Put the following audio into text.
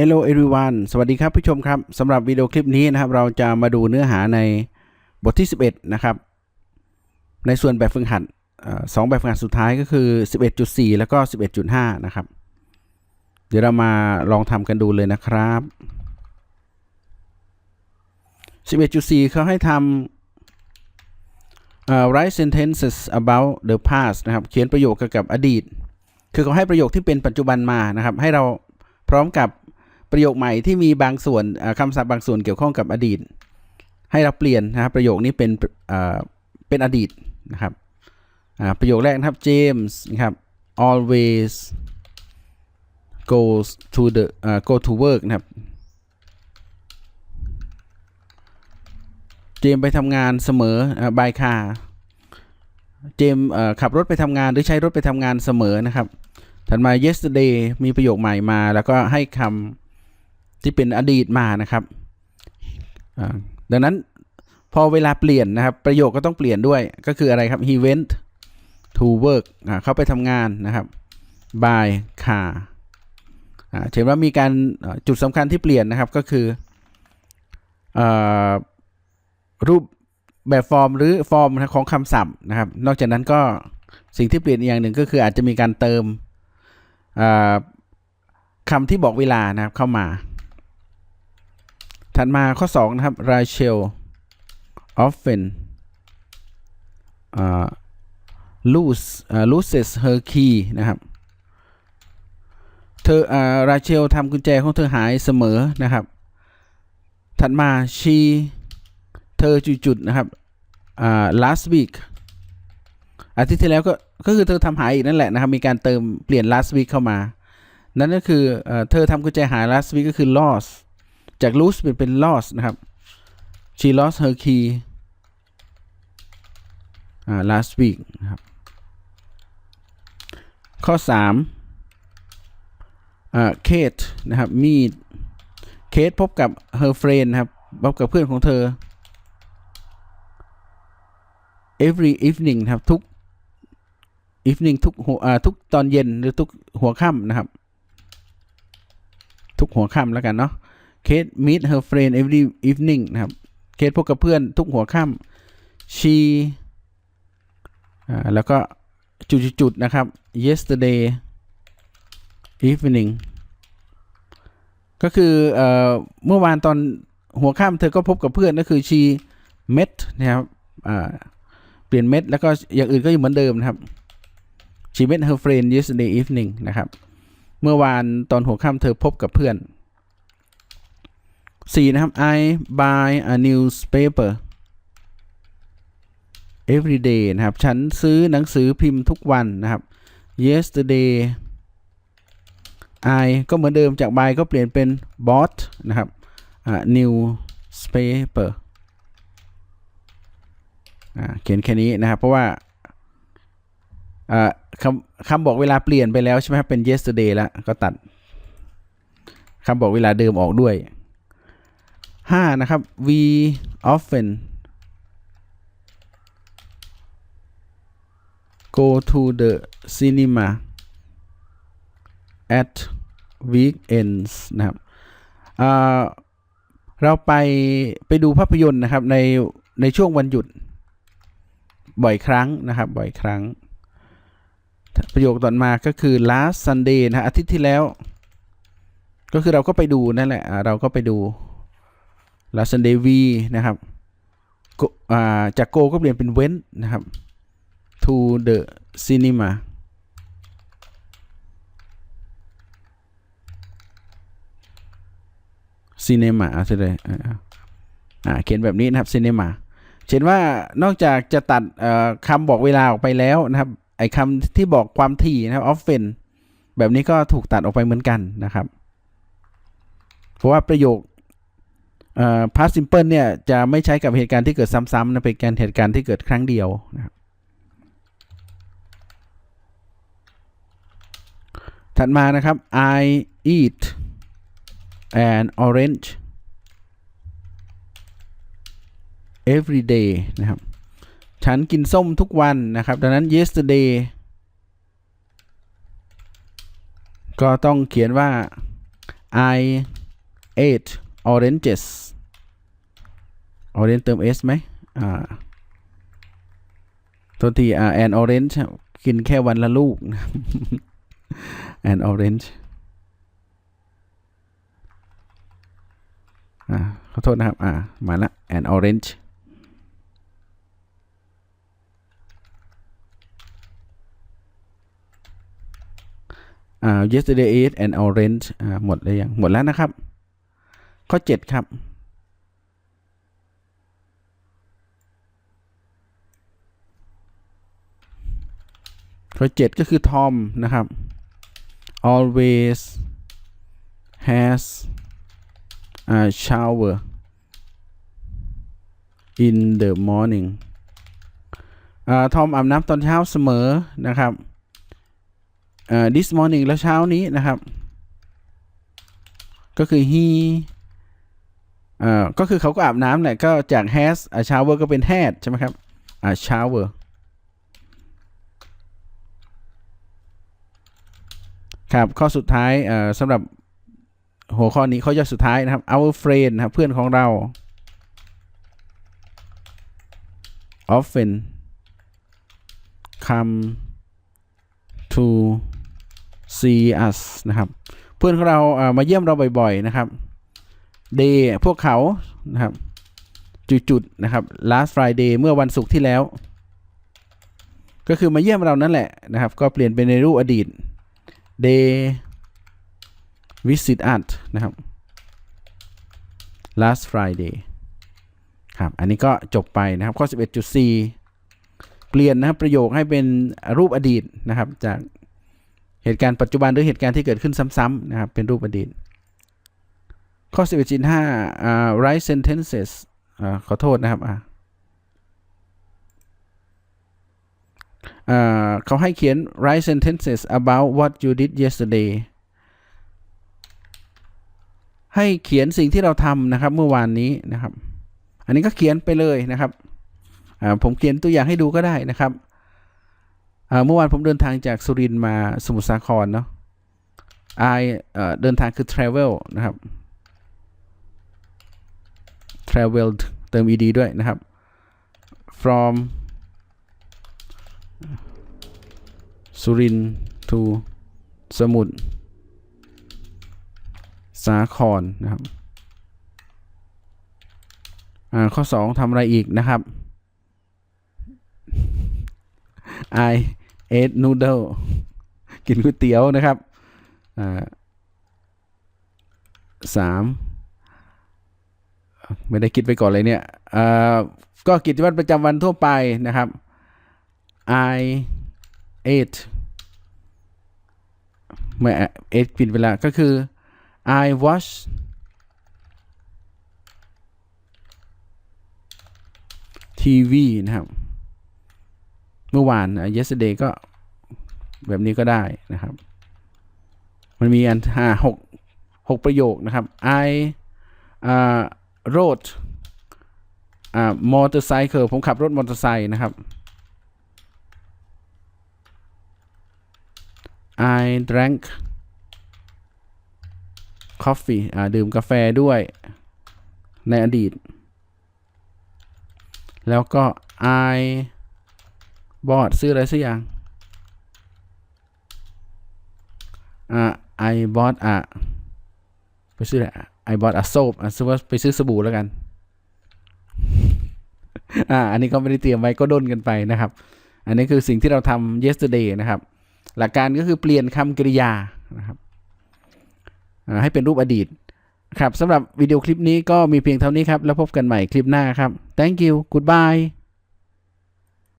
Hello everyone สวัสดีครับผู้ชมครับสำหรับวิดีโอคลิปนี้นะครับ เราจะมาดูเนื้อหาในบทที่ 11 นะครับ ในส่วนแบบฝึกหัดสองแบบฝึกหัดสุดท้ายก็คือ 11.4 แล้วก็ 11.5 นะครับ เดี๋ยวเรามาลองทำกันดูเลยนะครับ 11.4 เขาให้ทำ write sentences about the past นะครับ เขียนประโยคเกี่ยวกับอดีต คือเขาให้ประโยคที่เป็นปัจจุบันมานะครับ ให้เราพร้อมกับ ประโยคใหม่ที่มีบางส่วนเอ่อคำศัพท์บางส่วนเกี่ยวข้องกับอดีต ให้เราเปลี่ยนนะครับประโยคนี้เป็นเป็นอดีตนะครับประโยคแรกนะครับ James นะครับ always goes to the เอ่อ go to work นะครับ เจมส์ไปทำงานเสมอ by car เจมส์ขับรถไปทำงานหรือใช้รถไปทำงานเสมอนะครับ ถัดมา yesterday มีประโยคใหม่มา แล้วก็ให้คำ ที่เป็นอดีตมานะครับดังนั้นพอเวลาเปลี่ยนนะครับ ประโยคก็ต้องเปลี่ยนด้วยก็คืออะไรครับ he went to work เขาไปทำงานนะครับ by car อ่าเห็นว่ามีการจุดสำคัญที่เปลี่ยนนะครับก็คืออรูปแบบฟอร์มหรือฟอร์มของคำศัพท์นะครับ นอกจากนั้นก็สิ่งที่เปลี่ยนอีกอย่างหนึ่งก็คืออาจจะมีการเติมคำที่บอกเวลานะครับเข้ามา ถัดมาข้อ 2 นะครับ Rachel often อ่า lose อ่า loses her key นะครับเธออา Rachel ทำกุญแจของเธอหายเสมอนะครับ ถัดมา she เธอจุดๆนะครับ last week อาทิตย์ที่แล้วก็ก็คือเธอทำหายอีกนั่นแหละนะครับ มีการเติมเปลี่ยน last week เข้ามา นั่นก็คืออเธอทำกุญแจหาย last week ก็คือ lost จาก lose เป็นเป็น lost นะครับ she lost her key อ่า last week นะครับ ข้อ3อ่า Kate นะครับ meet Kate พบกับ her friend นะครับ พบกับเพื่อนของเธอ every evening นะครับ ทุก evening ทุกหัวทุกตอนเย็นหรือทุกหัวค่ำนะครับ ทุกหัวค่ำแล้วกันเนาะ Kate meet her friend every evening นะครับ เคสพบกับเพื่อนทุกหัวค่ำ she อ่าแล้วก็จุดๆนะครับ yesterday evening ก็คือเอ่อเมื่อวานตอนหัวค่ำเธอก็พบกับเพื่อนก็คือ she met นะครับอ่าเปลี่ยน met แล้วก็อย่างอื่นก็อยู่เหมือนเดิมนะครับ she met her friend yesterday evening นะครับ เมื่อวานตอนหัวค่ำเธอพบกับเพื่อน 4 นะครับ I buy a newspaper every day นะครับ ฉันซื้อหนังสือพิมพ์ทุกวันนะครับ yesterday I ก็เหมือนเดิมจาก buy ก็เปลี่ยนเป็น bought นะครับ newspaper เขียนแค่นี้นะครับ เพราะว่าอ่าคำคำบอกเวลาเปลี่ยนไปแล้วใช่ไหมครับเป็น yesterday แล้วก็ตัดคำบอกเวลาเดิมออกด้วย ห้านะครับ we often go to the cinema at weekends นะครับเราไปไปดูภาพยนตร์นะครับในในช่วงวันหยุดบ่อยครั้งนะครับบ่อยครั้ง ประโยคต่อมาก็คือ last Sunday นะฮะอาทิตย์ที่แล้ว ก็คือเราก็ไปดูนั่นแหละเราก็ไปดู ลาซันเดวีนะครับาจากโกก็เปลี่ยนเป็นเว้นนะครับ to the cinema ซีเนมาอะเลยอ่าเขียนแบบนี้นะครับซีเนมาเขียนว่านอกจากจะตัดคำบอกเวลาออกไปแล้วนะครับ ไอ้คำที่บอกความถี่นะครับ often แบบนี้ก็ถูกตัดออกไปเหมือนกันนะครับ เพราะว่าประโยค เอ่อ past simple เนี่ยจะไม่ใช้กับเหตุการณ์ที่เกิดซ้ำๆนะเป็นการเหตุการณ์ที่เกิดครั้งเดียวนะครับถัดมานะครับ I eat an orange every day นะครับ ฉันกินส้มทุกวันนะครับ ดังนั้น yesterday ก็ต้องเขียนว่า I ate oranges orange เติม s ไหมอ่าตัวทีอ่า an orange กินแค่วันละลูก an orange อ่าขอโทษนะครับ อ่า มาละ an orange อ่า yesterday ate an orange อ่า หมดเลยยัง หมดแล้วนะครับ ข้อ 7 ครับ ข้อ 7 ก็คือ Tom นะครับ always has a shower in the morning ทอมอาบน้ำตอนเช้าเสมอนะครับ this morning แล้วเช้านี้นะครับ ก็คือ he เอ่อก็คือเขาก็อาบน้ำแหละก็จาก has a shower ก็เป็น had ใช่ไหมครับ a shower ครับข้อสุดท้ายเอ่อสำหรับหัวข้อนี้ข้อย่อสุดท้ายนะครับ our friend นะครับเพื่อนของเรา often come to see us นะครับ เพื่อนของเรามาเยี่ยมเราบ่อย ๆ นะครับ they พวกเขานะครับ จุดๆนะครับ last Friday เมื่อวันศุกร์ที่แล้ว ก็คือมาเยี่ยมเรานั่นแหละนะครับ ก็เปลี่ยนเป็นในรูปอดีต they visit us นะครับ last Friday ครับ อันนี้ก็จบไปนะครับ ข้อ 11.4 เปลี่ยนนะครับประโยคให้เป็นรูปอดีตนะครับ จากเหตุการณ์ปัจจุบันหรือเหตุการณ์ที่เกิดขึ้นซ้ำๆนะครับ เป็นรูปอดีต ข้อ11.5อ่า write sentences อ่าขอโทษนะครับอ่าเขาให้เขียน write sentences about what you did yesterday ให้เขียนสิ่งที่เราทำนะครับเมื่อวานนี้นะครับ อันนี้ก็เขียนไปเลยนะครับ ผมเขียนตัวอย่างให้ดูก็ได้นะครับ เมื่อวานผมเดินทางจากสุรินทร์มาสมุทรสาครเนาะ I เดินทางคือ travel นะครับ traveled เติม ed ด้วยนะครับ from สุรินทร์ to สมุทรสาครนะครับอ่าข้อ 2ทำอะไรอีกนะครับ I ate noodle กินก๋วยเตี๋ยวนะครับอ่าสาม ไม่ได้คิดไปก่อนเลยเนี่ยอ่าก็กิจวัตรประจำวันทั่วไปนะครับ I ate ไม่ ate ผิดไปแล้วก็คือ I watch TV นะครับ เมื่อวาน yesterday ก็แบบนี้ก็ได้นะครับ มันมีอันห้าหกหกประโยคนะครับ I อ่า rode อ่า motorcycle ผมขับรถมอเตอร์ไซค์นะครับ I drank coffee อ่าดื่มกาแฟด้วยในอดีต แล้วก็ I bought ซื้ออะไรสักอย่างอ่า I bought อะไปซื้ออะไร ไอบอทอาโซบอะซื้อว่าไปซื้อสบู่แล้วกัน อ่า อันนี้ก็ไม่ได้เตรียมไว้ก็ด้นกันไปนะครับ อันนี้คือสิ่งที่เราทำ yesterday นะครับ หลักการก็คือเปลี่ยนคำกริยานะครับให้เป็นรูปอดีต ครับสำหรับวิดีโอคลิปนี้ก็มีเพียงเท่านี้ครับ แล้วพบกันใหม่คลิปหน้าครับ thank you goodbye